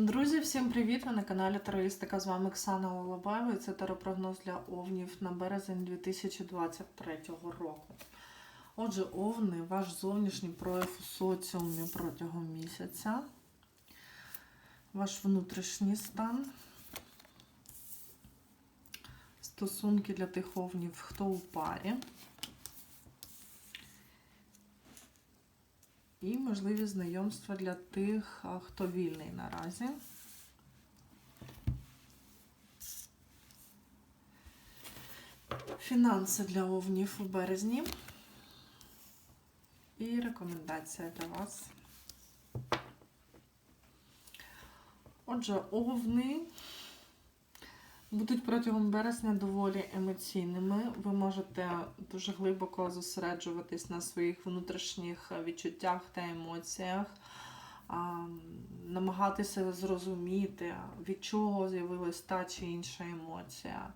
Друзі, всім привіт! Ви на каналі Тароїстика. З вами Оксана Олабаєва і це таропрогноз для овнів на березень 2023 року. Отже, овни, ваш зовнішній прояв у соціумі протягом місяця, ваш внутрішній стан, стосунки для тих овнів, хто у парі. І можливі знайомства для тих, хто вільний наразі. Фінанси для овнів у березні. І рекомендація для вас. Отже, овни будуть протягом березня доволі емоційними. Ви можете дуже глибоко зосереджуватись на своїх внутрішніх відчуттях та емоціях, намагатися зрозуміти, від чого з'явилась та чи інша емоція.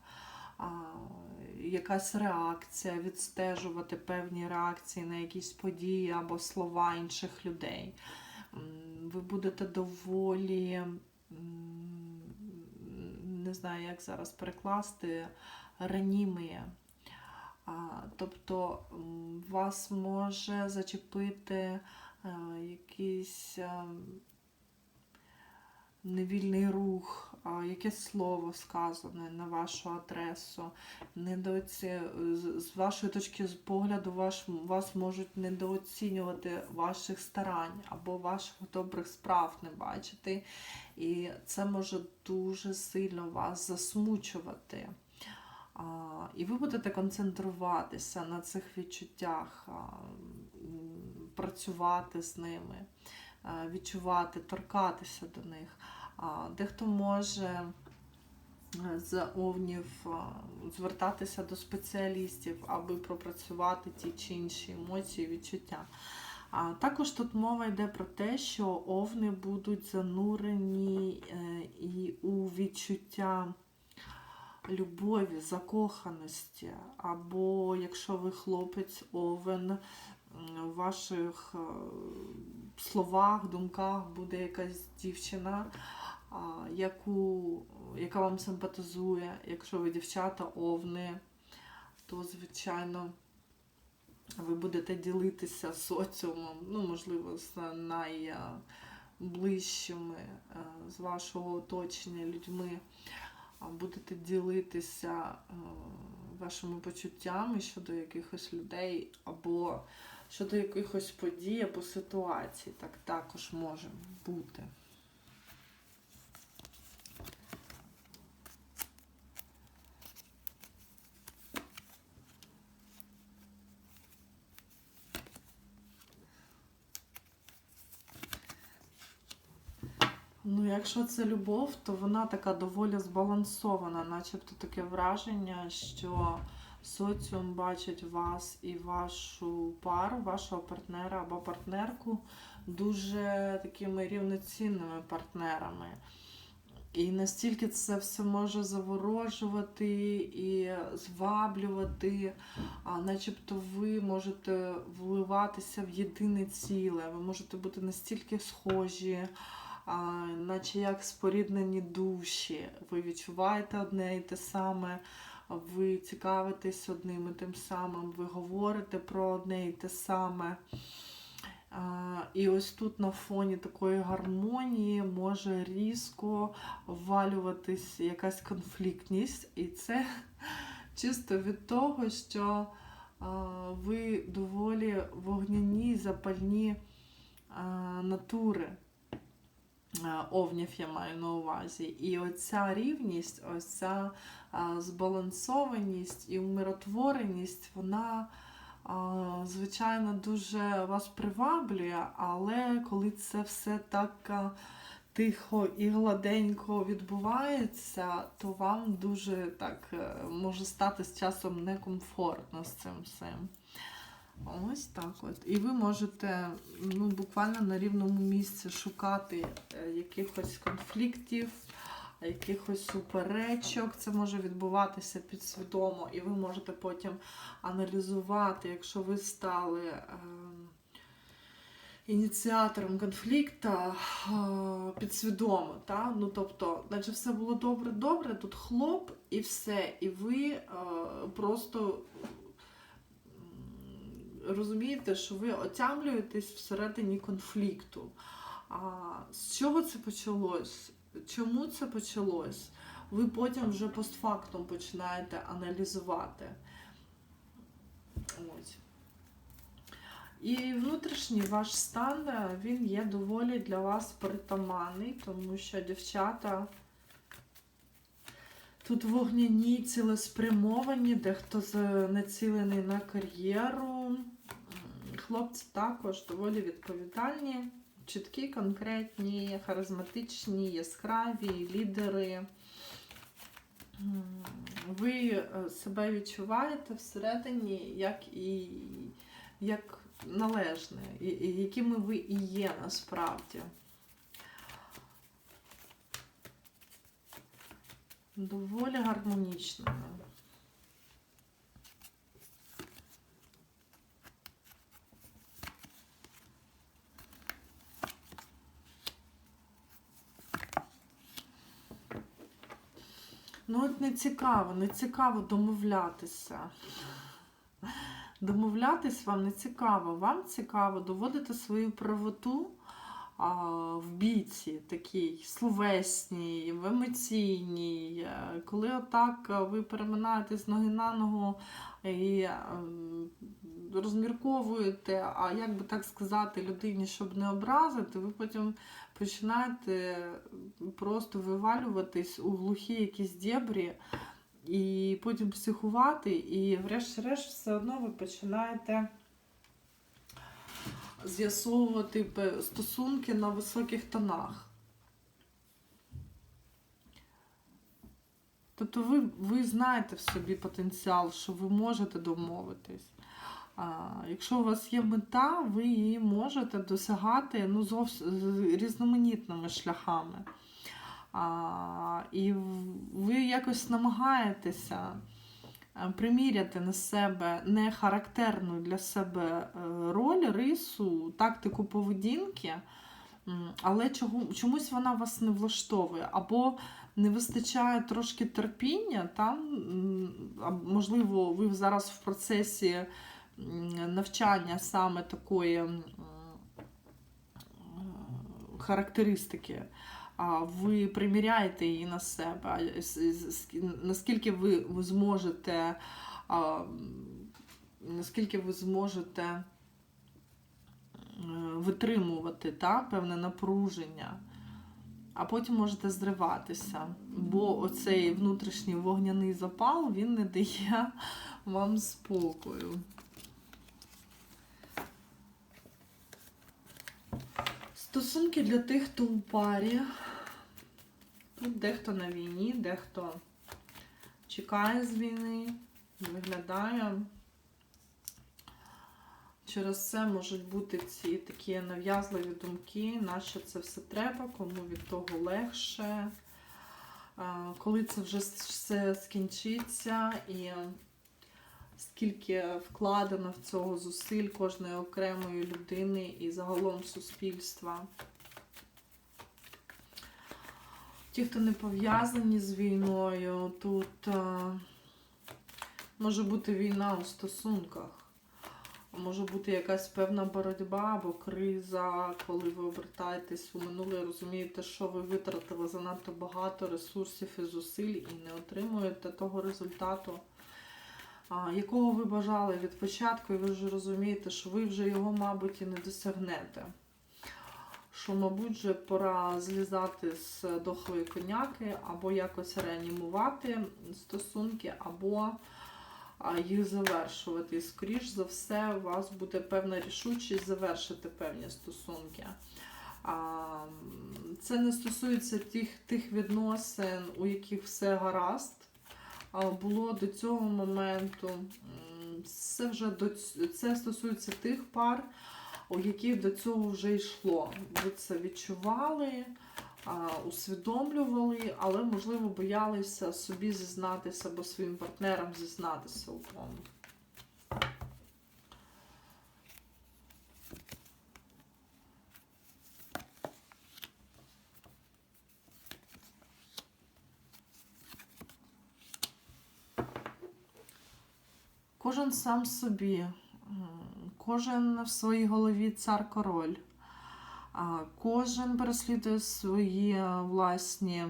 Якась реакція, відстежувати певні реакції на якісь події або слова інших людей. Ви будете доволі не знаю, як зараз перекласти, ранімія. Тобто вас може зачепити е, якийсь е, невільний рух, якесь слово сказане на вашу адресу. Недооці... з- вашої точки погляду ваш... вас можуть недооцінювати ваших старань або ваших добрих справ не бачити. І це може дуже сильно вас засмучувати. А, І ви будете концентруватися на цих відчуттях, а, працювати з ними, а, відчувати, торкатися до них. Дехто може е, з овнів звертатися до спеціалістів, аби пропрацювати ті чи інші емоції, відчуття. А також тут мова йде про те, що овни будуть занурені е, і у відчуття любові, закоханості. Або якщо ви хлопець овен, в ваших е, словах, думках буде якась дівчина, яку, яка вам симпатизує. Якщо ви дівчата овни, то звичайно ви будете ділитися соціумом, ну, можливо, з найближчими е, з вашого оточення людьми. Будете ділитися е, вашими почуттями щодо якихось людей, або щодо якихось подій або ситуацій. Так також може бути. Ну, якщо це любов, то вона така доволі збалансована, начебто таке враження, що соціум бачить вас і вашу пару, вашого партнера або партнерку дуже такими рівноцінними партнерами. І настільки це все може заворожувати і зваблювати, а начебто ви можете вливатися в єдине ціле, ви можете бути настільки схожі, наче як споріднені душі. Ви відчуваєте одне і те саме, ви цікавитесь одним і тим самим, ви говорите про одне і те саме. І ось тут на фоні такої гармонії може різко ввалюватись якась конфліктність, і це чисто від того, що ви доволі вогняні, запальні натури. А, Овнів я маю на увазі. І оця рівність, ось ця а, збалансованість і умиротвореність, вона звичайно, дуже вас приваблює, але коли це все так тихо і гладенько відбувається, то вам дуже так е, може стати з часом некомфортно з цим всім. Ось так от. І ви можете ну, буквально на рівному місці шукати е, якихось конфліктів, якихось суперечок. Це може відбуватися підсвідомо, і ви можете потім аналізувати, якщо ви стали. Е ініціатором конфлікту підсвідомо. Та? Ну, тобто, наче все було добре-добре, тут хлоп і все. І ви е, просто розумієте, що ви отямлюєтесь всередині конфлікту. А з чого це почалось? Чому це почалось? Ви потім вже постфактум починаєте аналізувати. Ось. І внутрішній ваш стан, е, він є доволі для вас притаманний, тому що дівчата тут вогняні, цілеспрямовані, дехто націлений на кар'єру. Хлопці також доволі відповідальні, чіткі, конкретні, харизматичні, яскраві, лідери. Ви е, себе відчуваєте всередині, як і як належне, якими ви і є насправді. Доволі гармонічними. Ну, от не цікаво, не цікаво домовлятися. Домовлятись вам не цікаво. Вам цікаво доводити свою правоту а, в бійці такій словесній, в емоційній. Е, Коли отак е, ви переминаєте з ноги на ногу і е, розмірковуєте, а як би так сказати людині, щоб не образити, ви потім починаєте просто вивалюватись у глухі якісь дєбрі і потім психувати, і врешті-решт все одно ви починаєте з'ясовувати стосунки на високих тонах. Тобто ви, ви знаєте в собі потенціал, що ви можете домовитись. Якщо у вас є мета, ви її можете досягати ну, зовс... з різноманітними шляхами. А, і ви якось намагаєтеся е, приміряти на себе не характерну для себе е, роль, рису, тактику поведінки, але чомусь вона вас не влаштовує. Або не вистачає трошки терпіння, там, можливо, ви зараз в процесі навчання саме такої характеристики ви приміряєте її на себе. Наскільки ви, зможете, наскільки ви зможете витримувати та, певне напруження, а потім можете зриватися. Бо оцей внутрішній вогняний запал він не дає вам спокою. Стосунки для тих, хто у парі. Тут дехто на війні, дехто чекає з війни, виглядає. Через це можуть бути ці такі нав'язливі думки, нащо це все треба, кому від того легше, коли це вже все скінчиться і скільки вкладено в цього зусиль кожної окремої людини і загалом суспільства. Ті, хто не пов'язані з війною, тут е, може бути війна у стосунках, може бути якась певна боротьба або криза, коли ви обертаєтесь у минуле і розумієте, що ви витратили занадто багато ресурсів і зусиль і не отримуєте того результату, а, якого ви бажали від початку, і ви вже розумієте, що ви вже його, мабуть, і не досягнете що, мабуть, вже пора злізати з дохлої коняки, або якось реанімувати стосунки, або їх завершувати. І, скоріш за все, у вас буде певна рішучість завершити певні стосунки. Це не стосується тих, тих відносин, у яких все гаразд. Було до цього моменту. Це вже до це стосується тих пар, у яких до цього вже йшло. Ви це відчували, усвідомлювали, але, можливо, боялися собі зізнатися або своїм партнерам зізнатися у тому. Кожен сам собі, кожен в своїй голові цар-король, кожен переслідує свої е, власні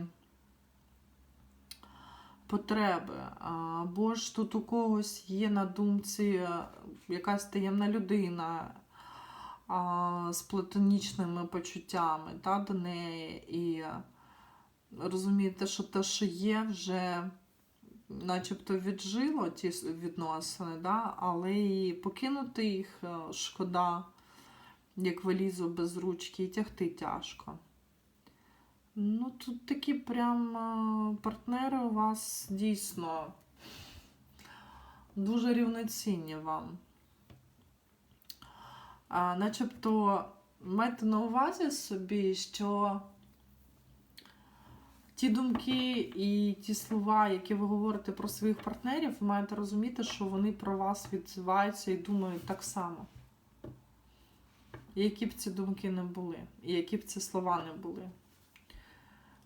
потреби. Або ж тут у когось є на думці е, якась таємна людина з платонічними почуттями та, до неї. І е, розумієте, що те, що є, вже начебто віджило ті відносини, да? але і покинути їх е, шкода, як валізу без ручки, і тягти тяжко. Ну, тут такі прям е, партнери у вас дійсно дуже рівноцінні вам. А, начебто майте на увазі собі, що ті думки і ті слова, які ви говорите про своїх партнерів, ви маєте розуміти, що вони про вас відзиваються і думають так само. Які б ці думки не були, і які б ці слова не були.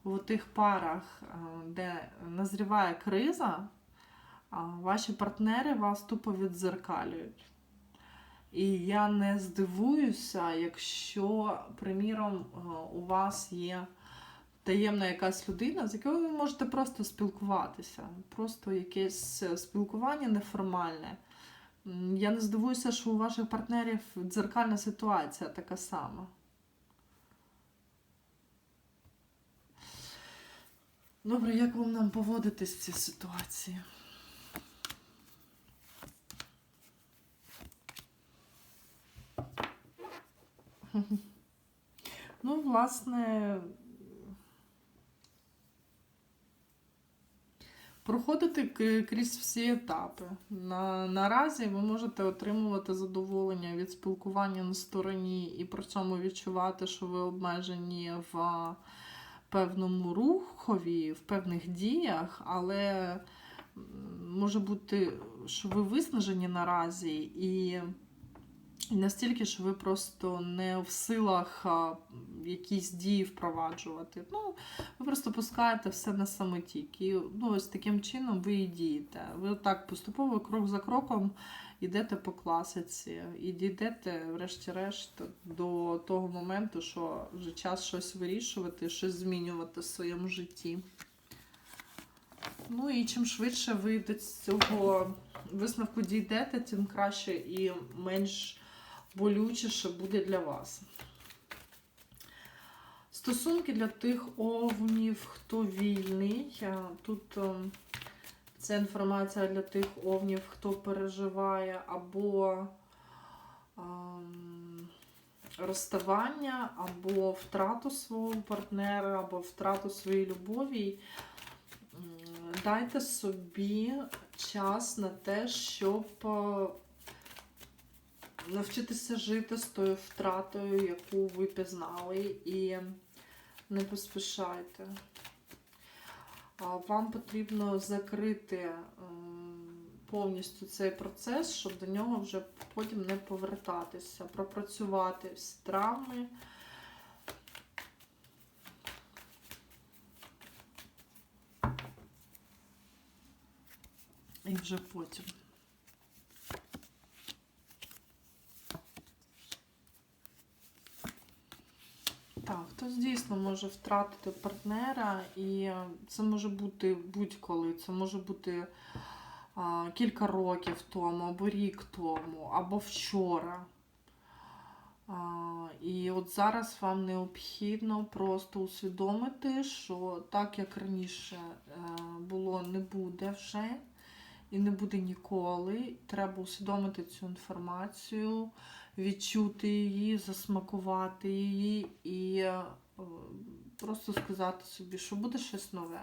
В тих парах, е, де назріває криза, ваші партнери вас тупо віддзеркалюють. І я не здивуюся, якщо, приміром, е, у вас є таємна якась людина, з якою ви можете просто спілкуватися. Просто якесь е, спілкування неформальне. Я не здивуюся, що у ваших партнерів дзеркальна ситуація така сама. Добре, як вам нам поводитись в цій ситуації? Ну, власне, проходити крізь всі етапи. На, наразі ви можете отримувати задоволення від спілкування на стороні і при цьому відчувати, що ви обмежені в певному рухові, в певних діях, але може бути, що ви виснажені наразі і. Настільки, що ви просто не в силах якісь дії впроваджувати. Ну, ви просто пускаєте все на самотік. І ну, ось таким чином ви і дієте. Ви так поступово, крок за кроком, йдете по класиці і дійдете, врешті-решт, до того моменту, що вже час щось вирішувати, щось змінювати в своєму житті. Ну і чим швидше ви до цього висновку дійдете, тим краще і менш болючіше буде для вас. Стосунки для тих овнів, хто вільний. Е, Тут е, ця інформація для тих овнів, хто переживає або ем, розставання, або втрату свого партнера, або втрату своєї любові. Дайте собі час на те, щоб е, навчитися жити з тою втратою, яку ви пізнали, і не поспішайте. Вам потрібно закрити повністю цей процес, щоб до нього вже потім не повертатися, пропрацювати всі травми. І вже потім. Так, хтось дійсно може втратити партнера, і це може бути будь-коли. Це може бути а, кілька років тому, або рік тому, або вчора. А, і от зараз вам необхідно просто усвідомити, що так як раніше е, було, не буде вже і не буде ніколи. Треба усвідомити цю інформацію, відчути її, засмакувати її і просто сказати собі, що буде щось нове.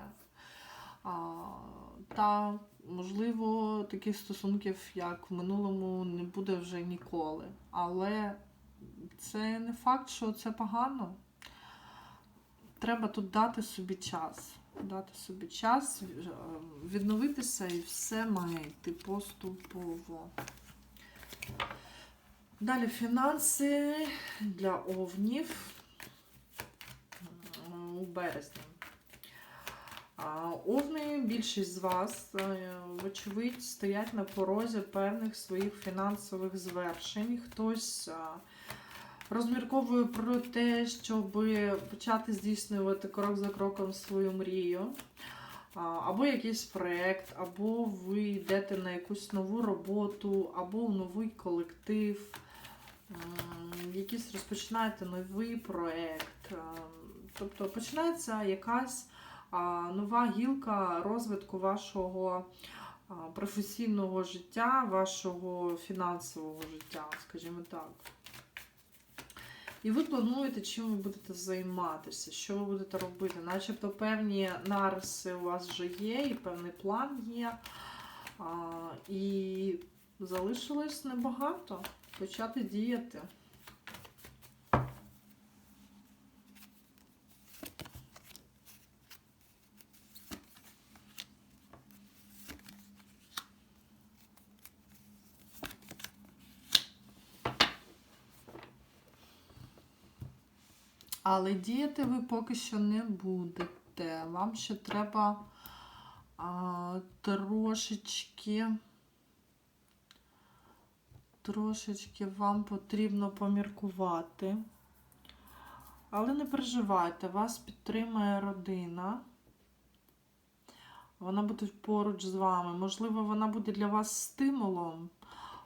Та, можливо, таких стосунків, як в минулому, не буде вже ніколи. Але це не факт, що це погано. Треба тут дати собі час. Дати собі час, е, відновитися і все має йти поступово. Далі фінанси для овнів березні. Овни, більшість з вас, е, вочевидь, стоять на порозі певних своїх фінансових звершень. Хтось розмірковує про те, щоб почати здійснювати крок за кроком свою мрію. Або якийсь проєкт, або ви йдете на якусь нову роботу, або в новий колектив, якийсь розпочинаєте новий проєкт. Тобто починається якась нова гілка розвитку вашого професійного життя, вашого фінансового життя, скажімо так. І ви плануєте, чим ви будете займатися, що ви будете робити. Начебто певні нариси у вас вже є, і певний план є. А, і залишилось небагато почати діяти. Але діяти ви поки що не будете. Вам ще треба а, трошечки. Трошечки вам потрібно поміркувати. Але не переживайте, вас підтримує родина. Вона буде поруч з вами. Можливо, вона буде для вас стимулом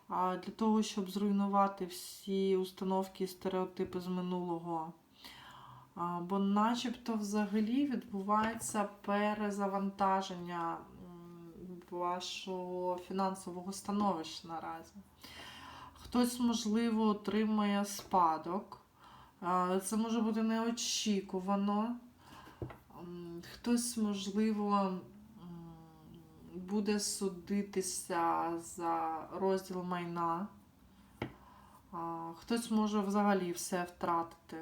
для того, щоб зруйнувати всі установки і стереотипи з минулого. Бо начебто взагалі відбувається перезавантаження вашого фінансового становища наразі. Хтось, можливо, отримає спадок. Це може бути неочікувано. Хтось, можливо, буде судитися за розділ майна. Хтось може взагалі все втратити.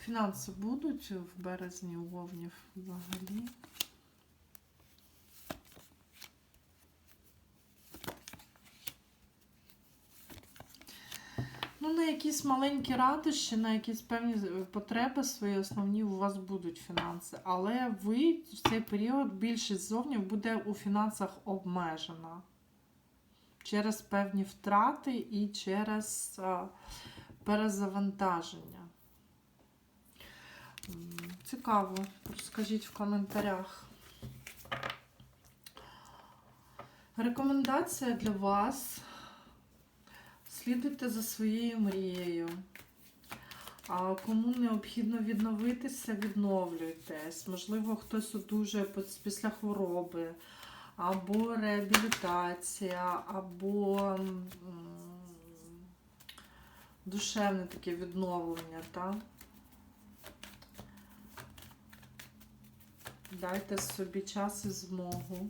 Фінанси будуть в березні у Овнів взагалі. Ну, на якісь маленькі радощі, на якісь певні потреби свої основні у вас будуть фінанси. Але ви в цей період більшість зовнів буде у фінансах обмежена через певні втрати і через а, перезавантаження. Цікаво, розкажіть в коментарях. Рекомендація для вас. Слідуйте за своєю мрією. А кому необхідно відновитися, відновлюйтесь. Можливо, хтось одужує після хвороби, або реабілітація, або душевне таке відновлення. Так? Дайте собі час і змогу,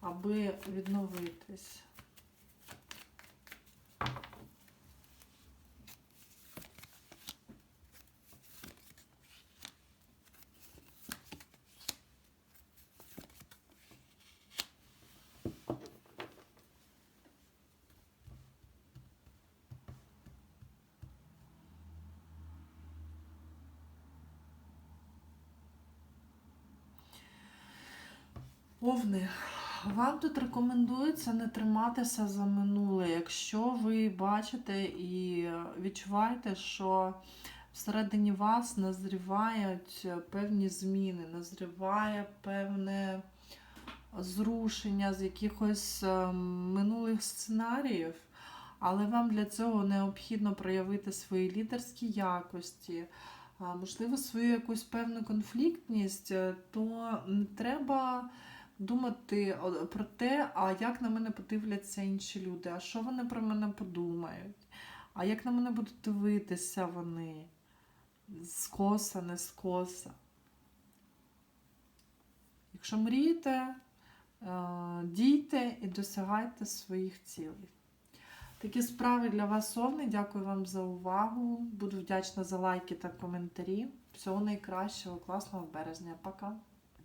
аби відновитись. Овни, вам тут рекомендується не триматися за минуле. Якщо ви бачите і відчуваєте, що всередині вас назрівають певні зміни, назріває певне зрушення з якихось е, минулих сценаріїв, але вам для цього необхідно проявити свої лідерські якості, можливо, свою якусь певну конфліктність, е, то не треба думати про те, а як на мене подивляться інші люди, а що вони про мене подумають, а як на мене будуть дивитися вони скоса, не скоса. Якщо мрієте, е, дійте і досягайте своїх цілей. Такі справи для вас овни. Дякую вам за увагу. Буду вдячна за лайки та коментарі. Всього найкращого, класного березня. Пока!